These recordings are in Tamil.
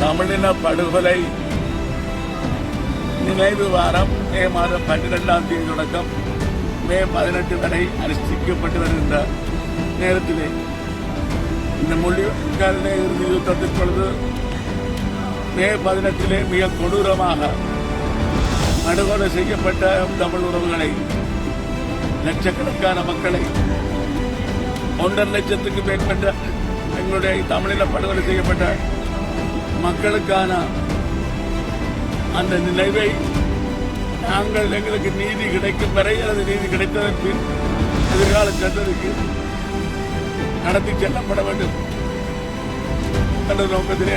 தமிழின படுகொலை. நினைவு வாரம் மே மாதம் பன்னிரெண்டாம் தேதி தொடக்கம். மே பதினெட்டு வரை அனுஷ்டிக்கப்பட்டு வருகின்ற நேரத்திலே இந்த மொழிக்கால இறுதி யுத்தத்தின் பொழுது மே பதினெட்டிலே மிக கொடூரமாக படுகொலை செய்யப்பட்ட தமிழ் உறவுகளை லட்சக்கணக்கான மக்களை ஒன்றரை லட்சத்துக்கு மேற்பட்ட எங்களுடைய தமிழில் படுகொலை செய்யப்பட்ட மக்களுக்கான அந்த நினைவை நாங்கள் எங்களுக்கு நீதி கிடைக்கும் வரை அல்லது நீதி கிடைத்ததன் பின் எதிர்கால சந்ததிக்கு நடத்தி செல்லப்பட வேண்டும். என்ற நோக்கத்திலே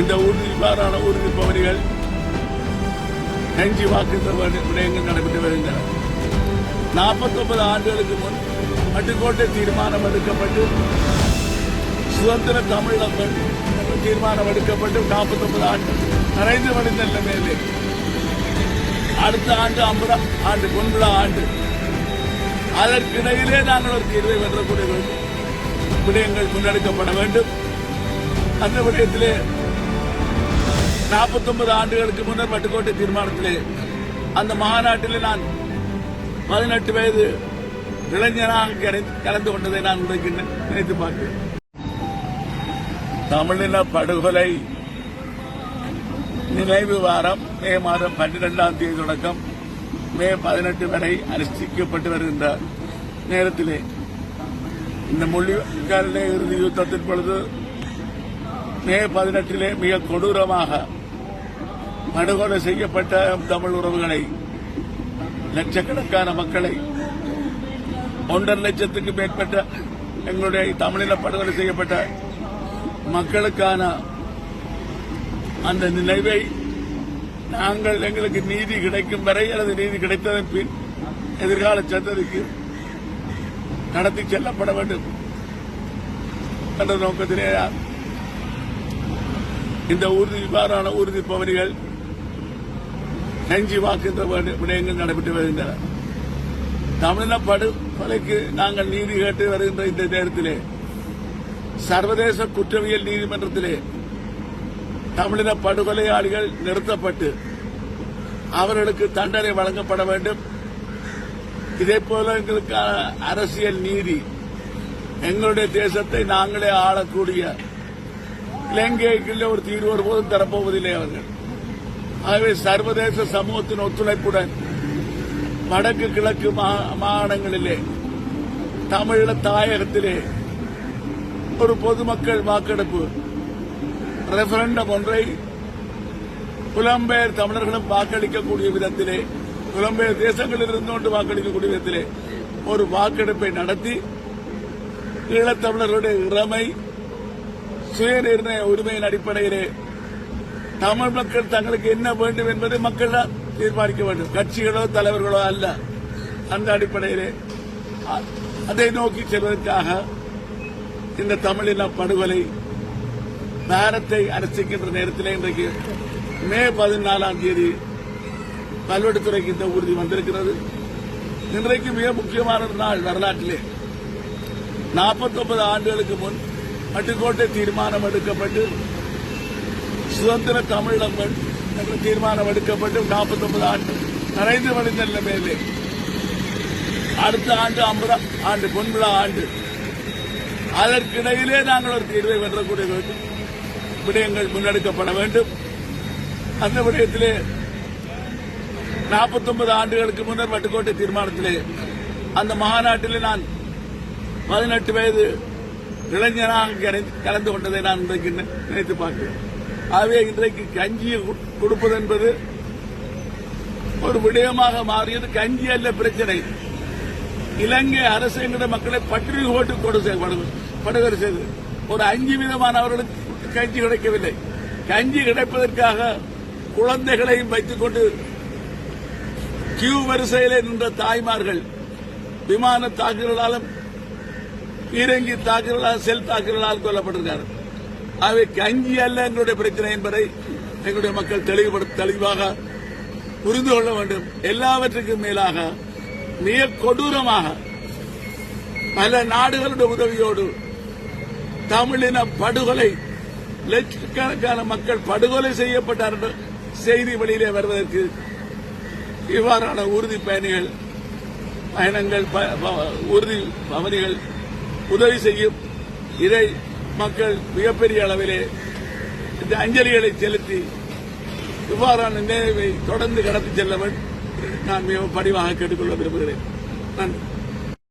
இந்த உறுதி இவ்வாறான உறுதி பவனிகள் நெஞ்சி வாக்குத்த விடயங்கள் நடைபெற்று வருகின்றன. நாற்பத்தொன்பது ஆண்டுகளுக்கு முன் பட்டுக்கோட்டை தீர்மானம் எடுக்கப்பட்டு சுதந்திர தமிழகம் தீர்மானம் எடுக்கப்பட்டு நாற்பத்தொன்பது ஆண்டு நிறைந்து வடிந்த நிலைமையிலே அடுத்த ஆண்டு ஐம்பதாம் ஆண்டு பொன்விழா ஆண்டு அதற்கிடையிலே நாங்கள் ஒரு தீர்வை வென்றக்கூடிய விடயங்கள் முன்னெடுக்கப்பட வேண்டும். அந்த விடயத்திலே நாற்பத்தொன்பது ஆண்டுகளுக்கு முன்னர் பட்டுக்கோட்டை தீர்மானத்திலே அந்த மாநாட்டிலே நான் பதினெட்டு வயது இளைஞனாக கலந்து கொண்டதை நான் உடைக்கின்றேன் நினைத்து பார்க்கிறேன். தமிழின படுகொலை நினைவு வாரம் மே மாதம் பன்னிரெண்டாம் தேதி தொடக்கம். மே பதினெட்டு வரை அனுஷ்டிக்கப்பட்டு வருகின்ற நேரத்திலே இந்த மொழிக்கால இறுதி யுத்தத்தின் பொழுது மே பதினெட்டிலே மிக கொடூரமாக படுகொலை செய்யப்பட்ட தமிழ் உறவுகளை லட்சக்கணக்கான மக்களை ஒன்றரை லட்சத்துக்கு மேற்பட்ட எங்களுடைய தமிழில் படுகொலை செய்யப்பட்ட மக்களுக்கான அந்த நினைவை நாங்கள் எங்களுக்கு நீதி கிடைக்கும் வரை அல்லது நீதி கிடைத்ததன் பின் எதிர்கால சந்ததிக்கு நடத்தி செல்லப்பட வேண்டும் என்ற நோக்கத்திலே இந்த உறுதி இவ்வாறான உறுதி பவனிகள் நெஞ்சி வாக்குகின்ற விடயங்கள் நடைபெற்று வருகின்றன. தமிழின படுகொலைக்கு நாங்கள் நீதி கேட்டு வருகின்ற இந்த நேரத்திலே சர்வதேச குற்றவியல் நீதிமன்றத்திலே தமிழின படுகொலையாளிகள் நிறுத்தப்பட்டு அவர்களுக்கு தண்டனை வழங்கப்பட வேண்டும். இதே போல எங்களுக்கு அரசியல் நீதி. எங்களுடைய தேசத்தை நாங்களே ஆளக்கூடிய இலங்கைக்குள்ள ஒரு தீர்வு ஒருபோதும் தரப்போவதில்லை அவர்கள். ஆகவே சர்வதேச சமூகத்தின் ஒத்துழைப்புடன் வடக்கு கிழக்கு மாகாணங்களிலே தமிழ தாயகத்திலே ஒரு பொதுமக்கள் வாக்கெடுப்பு. ரெஃபரண்டம் ஒன்றை புலம்பெயர் தமிழர்களும் வாக்களிக்கக்கூடிய விதத்திலே புலம்பெயர் தேசங்களில் இருந்து கொண்டு வாக்களிக்கக்கூடிய விதத்திலே ஒரு வாக்கெடுப்பை நடத்தி ஈழத்தமிழர்களுடைய இறமை சுயநிர்ணய உரிமையின் அடிப்படையிலே தமிழ் மக்கள் தங்களுக்கு என்ன வேண்டும் என்பதை மக்கள் தான் தீர்மானிக்க வேண்டும். கட்சிகளோ தலைவர்களோ அல்ல. அந்த அடிப்படையிலே அதை நோக்கி செல்வதற்காக இந்த தமிழின படுகொலை பாரத்தை அரசிக்கின்ற நேரத்தில் இன்றைக்கு மே பதினாலாம் தேதி கல்வெட்டுத்துறைக்கு இந்த உறுதி வந்திருக்கிறது. இன்றைக்கு மிக முக்கியமான நாள் வரலாற்றிலே. 49 ஆண்டுகளுக்கு முன் பட்டுக்கோட்டை தீர்மானம் எடுக்கப்பட்டு சுதந்திர தமிழகம் என்ற தீர்மானம் எடுக்கப்பட்டு 49 ஆண்டு நிறைந்து வடிந்த நிலைமையிலே. அடுத்த ஆண்டு ஐம்பதாம் ஆண்டு பொன்விழா ஆண்டு அதற்கிடையிலே நாங்கள் ஒரு தீர்வை வென்றக்கூடிய விடயங்கள் முன்னெடுக்கப்பட வேண்டும். அந்த விடயத்திலே 49 ஆண்டுகளுக்கு முன்னர் வட்டுக்கோட்டை தீர்மானத்திலே அந்த மாநாட்டிலே நான் பதினெட்டு வயது இளைஞனாக கலந்து கொண்டதை நான் இன்றைக்கு நினைத்து பார்க்கிறேன். ஆகவே இன்றைக்கு கஞ்சியை கு- கொடுப்பது என்பது ஒரு விடயமாக மாறியது. கஞ்சி அல்ல பிரச்சனை. இலங்கை அரசு என்கிற மக்களை பற்றி போட்டு கொடு படுகொலை செய்து. ஒரு அஞ்சு விதமானவர்களுக்கு கஞ்சி கிடைக்கவில்லை. கஞ்சி கிடைப்பதற்காக குழந்தைகளையும் வைத்துக் கொண்டு கியூ வரிசையிலே நின்ற தாய்மார்கள் விமான தாக்குதலாலும் பீரங்கி தாக்குதலால் செல் தாக்குதலால் கொல்லப்பட்டிருக்கிறார்கள். ஆகவே கஞ்சி அல்ல எங்களுடைய பிரச்சனை என்பதை எங்களுடைய மக்கள் தெளிவுபடு தெளிவாக புரிந்து கொள்ள வேண்டும். எல்லாவற்றுக்கும் மேலாக மிக கொடூரமாக பல நாடுகளுடைய உதவியோடு தமிழின படுகொலை லட்சக்கணக்கான மக்கள் படுகொலை செய்யப்பட்டார்கள் செய்தி வெளியிலே வருவதற்கு இவ்வாறான உறுதி பயணிகள் பயணங்கள் ப- பவனிகள் உதவி செய்யும் இதை மக்கள் மிகப்பெரிய அளவிலே இந்த அஞ்சலிகளை செலுத்தி இவ்வாறான நினைவை தொடர்ந்து கடத்தி செல்ல வேண்டும். நான் மிகவும் பணிவாக கேட்டுக்கொள்ள விரும்புகிறேன். நன்றி.